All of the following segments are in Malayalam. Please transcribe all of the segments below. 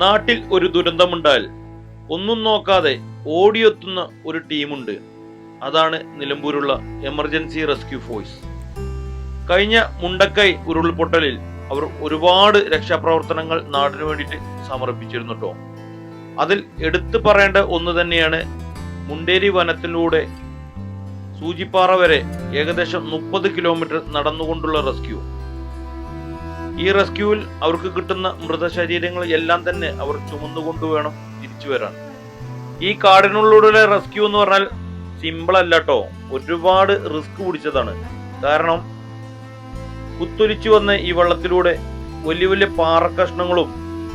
നാട്ടിൽ ഒരു ദുരന്തമുണ്ടായാൽ ഒന്നും നോക്കാതെ ഓടിയെത്തുന്ന ഒരു ടീമുണ്ട്. അതാണ് നിലമ്പൂരുള്ള എമർജൻസി റെസ്ക്യൂ ഫോഴ്സ്. കഴിഞ്ഞ മുണ്ടക്കൈ ഉരുൾപൊട്ടലിൽ അവർ ഒരുപാട് രക്ഷാപ്രവർത്തനങ്ങൾ നാടിനു വേണ്ടിയിട്ട് സമർപ്പിച്ചിരുന്നു കേട്ടോ അതിൽ എടുത്തു പറയേണ്ട ഒന്ന് തന്നെയാണ് മുണ്ടേരി വനത്തിലൂടെ സൂചിപ്പാറ വരെ ഏകദേശം മുപ്പത് കിലോമീറ്റർ നടന്നുകൊണ്ടുള്ള റെസ്ക്യൂ. ഈ റെസ്ക്യൂവിൽ അവർക്ക് കിട്ടുന്ന മൃതശരീരങ്ങൾ എല്ലാം തന്നെ അവർ ചുമന്നുകൊണ്ട് വേണം തിരിച്ചു വരാൻ. ഈ കാടിനുള്ളിലൂടെ റെസ്ക്യൂ എന്ന് പറഞ്ഞാൽ സിമ്പിൾ അല്ല കേട്ടോ ഒരുപാട് റിസ്ക് പിടിച്ചതാണ്. കാരണം കുത്തൊലിച്ചു വന്ന ഈ വെള്ളത്തിലൂടെ വലിയ വലിയ പാറക്കഷ്ണങ്ങളും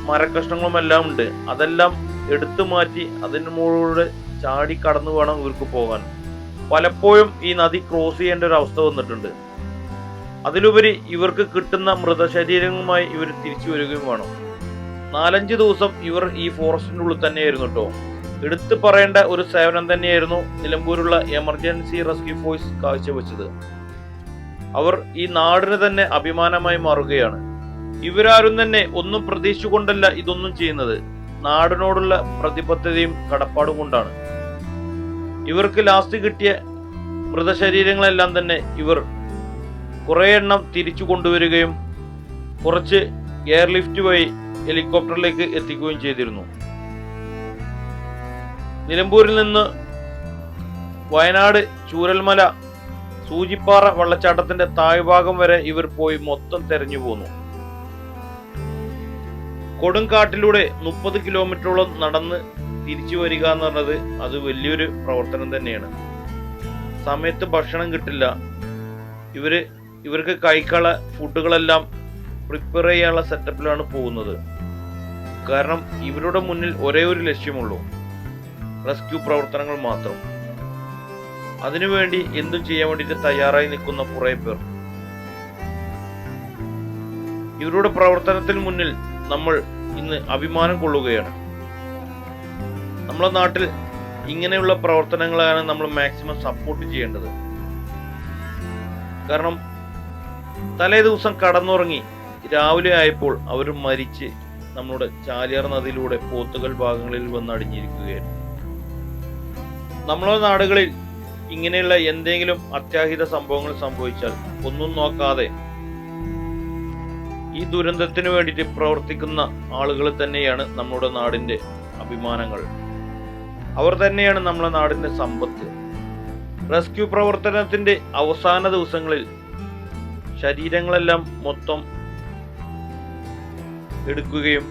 മരക്കഷ്ണങ്ങളും എല്ലാം ഉണ്ട്. അതെല്ലാം എടുത്തു മാറ്റി അതിന് മുകളിലൂടെ ചാടി കടന്നു വേണം ഇവർക്ക് പോകാൻ. പലപ്പോഴും ഈ നദി ക്രോസ് ചെയ്യേണ്ട ഒരു അവസ്ഥ വന്നിട്ടുണ്ട്. അതിലുപരി ഇവർക്ക് കിട്ടുന്ന മൃതശരീരങ്ങളുമായി ഇവർ തിരിച്ചു വരികയും വേണം. നാലഞ്ച് ദിവസം ഇവർ ഈ ഫോറസ്റ്റിന്റെ ഉള്ളിൽ തന്നെയായിരുന്നു കേട്ടോ. എടുത്തു പറയേണ്ട ഒരു സേവനം തന്നെയായിരുന്നു നിലമ്പൂരുള്ള എമർജൻസി റെസ്ക്യൂ ഫോഴ്സ് കാഴ്ചവെച്ചത്. അവർ ഈ നാടിന് തന്നെ അഭിമാനമായി മാറുകയാണ്. ഇവരാരും തന്നെ ഒന്നും പ്രതീക്ഷിച്ചുകൊണ്ടല്ല ഇതൊന്നും ചെയ്യുന്നത്. നാടിനോടുള്ള പ്രതിബദ്ധതയും കടപ്പാടും കൊണ്ടാണ്. ഇവർക്ക് ലാസ്റ്റ് കിട്ടിയ മൃതശരീരങ്ങളെല്ലാം തന്നെ ഇവർ കുറെ എണ്ണം തിരിച്ചു കൊണ്ടുവരികയും കുറച്ച് എയർലിഫ്റ്റ് വഴി ഹെലികോപ്റ്ററിലേക്ക് എത്തിക്കുകയും ചെയ്തിരുന്നു. നിലമ്പൂരിൽ നിന്ന് വയനാട് ചൂരൽമല സൂചിപ്പാറ വെള്ളച്ചാട്ടത്തിന്റെ താഴ്ഭാഗം വരെ ഇവർ പോയി മൊത്തം തെരഞ്ഞു പോന്നു. കൊടുങ്കാട്ടിലൂടെ മുപ്പത് കിലോമീറ്ററോളം നടന്ന് തിരിച്ചു വരിക എന്ന് പറഞ്ഞത് അത് വലിയൊരു പ്രവർത്തനം തന്നെയാണ്. സമയത്ത് ഭക്ഷണം കിട്ടില്ല. ഇവർ ഇവർക്ക് കഴിക്കാനുള്ള ഫുഡുകളെല്ലാം പ്രിപ്പയർ ചെയ്യാനുള്ള സെറ്റപ്പിലാണ് പോകുന്നത്. കാരണം ഇവരുടെ മുന്നിൽ ഒരേ ഒരു ലക്ഷ്യമുള്ളൂ. റെസ്ക്യൂ പ്രവർത്തനങ്ങൾ മാത്രം. അതിനുവേണ്ടി എന്തും ചെയ്യാൻ വേണ്ടിയിട്ട് തയ്യാറായി നിൽക്കുന്ന കുറേ പേർ. ഇവരുടെ പ്രവർത്തനത്തിന് മുന്നിൽ നമ്മൾ ഇന്ന് അഭിമാനം കൊള്ളുകയാണ്. നമ്മളെ നാട്ടിൽ ഇങ്ങനെയുള്ള പ്രവർത്തനങ്ങളാണ് നമ്മൾ മാക്സിമം സപ്പോർട്ട് ചെയ്യേണ്ടത്. കാരണം തലേ ദിവസം കടന്നുറങ്ങി രാവിലെ ആയപ്പോൾ അവർ മരിച്ച് നമ്മുടെ ചാലിയാർ നദിയിലൂടെ പോത്തുകൾ ഭാഗങ്ങളിൽ വന്ന് അടിഞ്ഞിരിക്കുകയായിരുന്നു. നമ്മളെ നാടുകളിൽ ഇങ്ങനെയുള്ള എന്തെങ്കിലും അത്യാഹിത സംഭവങ്ങൾ സംഭവിച്ചാൽ ഒന്നും നോക്കാതെ ഈ ദുരന്തത്തിന് വേണ്ടിയിട്ട് പ്രവർത്തിക്കുന്ന ആളുകൾ തന്നെയാണ് നമ്മുടെ നാടിന്റെ അഭിമാനങ്ങൾ. അവർ തന്നെയാണ് നമ്മുടെ നാടിന്റെ സമ്പത്ത്. റെസ്ക്യൂ പ്രവർത്തനത്തിന്റെ അവസാന ദിവസങ്ങളിൽ ശരീരങ്ങളെല്ലാം മൊത്തം എടുക്കുകയും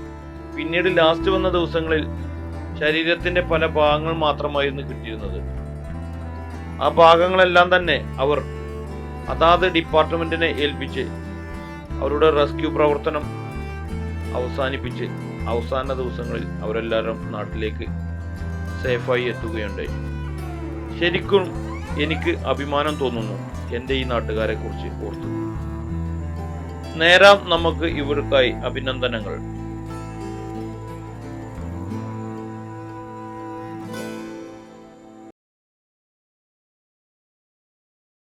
പിന്നീട് ലാസ്റ്റ് വന്ന ദിവസങ്ങളിൽ ശരീരത്തിന്റെ പല ഭാഗങ്ങൾ മാത്രമായിരുന്നു കിട്ടിയിരുന്നത്. ആ ഭാഗങ്ങളെല്ലാം തന്നെ അവർ അതാത് ഡിപ്പാർട്ട്മെന്റിനെ ഏൽപ്പിച്ച് അവരുടെ റെസ്ക്യൂ പ്രവർത്തനം അവസാനിപ്പിച്ച് അവസാന ദിവസങ്ങളിൽ അവരെല്ലാവരും നാട്ടിലേക്ക് സേഫായി എത്തുകയുണ്ടായി. ശരിക്കും എനിക്ക് അഭിമാനം തോന്നുന്നു എന്റെ ഈ നാട്ടുകാരെ കുറിച്ച് ഓർത്ത്. നേരാം നമുക്ക് ഇവർക്കായി അഭിനന്ദനങ്ങൾ.